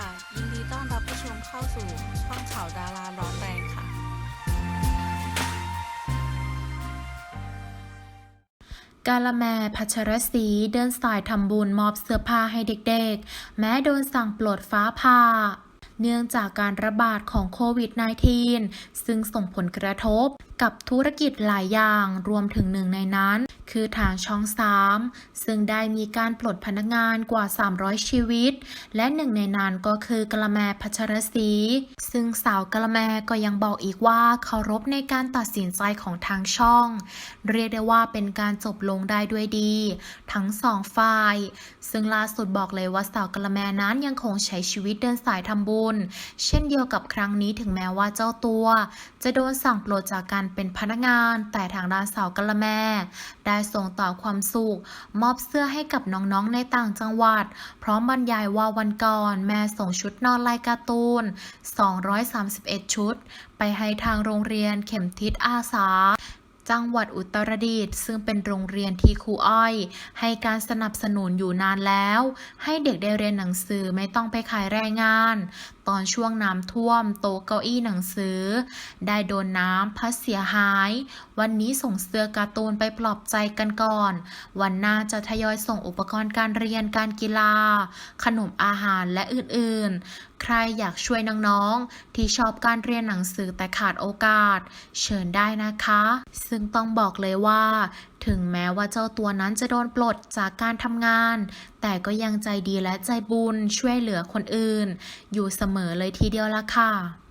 ค่ะ ยินดีต้อนรับผู้ชมเข้าสู่ช่องข่าวดาราร้อนแรงค่ะ กาละแมพัชรศรีเดินสายทำบุญมอบเสื้อผ้าให้เด็กๆ แม้โดนสั่งปลดฟ้าผ่าเนื่องจากการระบาดของโควิด -19 ซึ่งส่งผลกระทบกับธุรกิจหลายอย่างรวมถึงหนึ่งในนั้น คือทางช่อง 3 ซึ่งได้มีการปลดพนักงานกว่า 300 ชีวิต และหนึ่งในนั้นก็คือกละแมพัชรศรีซึ่งสาวกละแมก็ยังบอกอีกว่าเคารพในการตัดสินใจของทางช่อง เรียกได้ว่าเป็นการจบลงได้ด้วยดี ทั้งสองฝ่าย ซึ่งล่าสุดบอกเลยว่าสาวกละแมนั้นยังคงใช้ชีวิตเดินสายทำบุญ เช่นเดียวกับครั้งนี้ถึงแม้ว่าเจ้าตัว จะโดนสั่งปลดจากการเป็นพนักงาน แต่ทางด้านสาวกละแมได้ส่งต่อความสุข มอบเสื้อให้กับน้องๆในต่างจังหวัด พร้อมบรรยายว่าวันก่อน แม่ส่งชุดนอนลายการ์ตูน 231 ชุด ไปให้ทางโรงเรียนเข็มทิศอาสาจังหวัดอุตรดิตถ์ซึ่งเป็นโรงเรียนที่ครูอ้อย ให้การสนับสนุนอยู่นานแล้ว ให้เด็กได้เรียนหนังสือไม่ต้องไปขายแรงงาน ตอนช่วงน้ำท่วม โต๊ะเก้าอี้หนังสือ ได้โดนน้ำพัดเสียหาย วันนี้ส่งเสื้อการ์ตูนไปปลอบใจกันก่อน วันหน้าจะทยอยส่งอุปกรณ์การเรียนการกีฬา ขนมอาหารและอื่นๆ ใครอยากช่วยน้องๆ ที่ชอบการเรียนหนังสือแต่ขาดโอกาส เชิญได้นะคะ ซึ่งต้องบอกเลยว่า ถึงแม้ว่าเจ้าตัวนั้นจะโดนปลดจากการทำงาน แต่ก็ยังใจดีและใจบุญช่วยเหลือคนอื่น อยู่เสมอเลยทีเดียวละค่ะ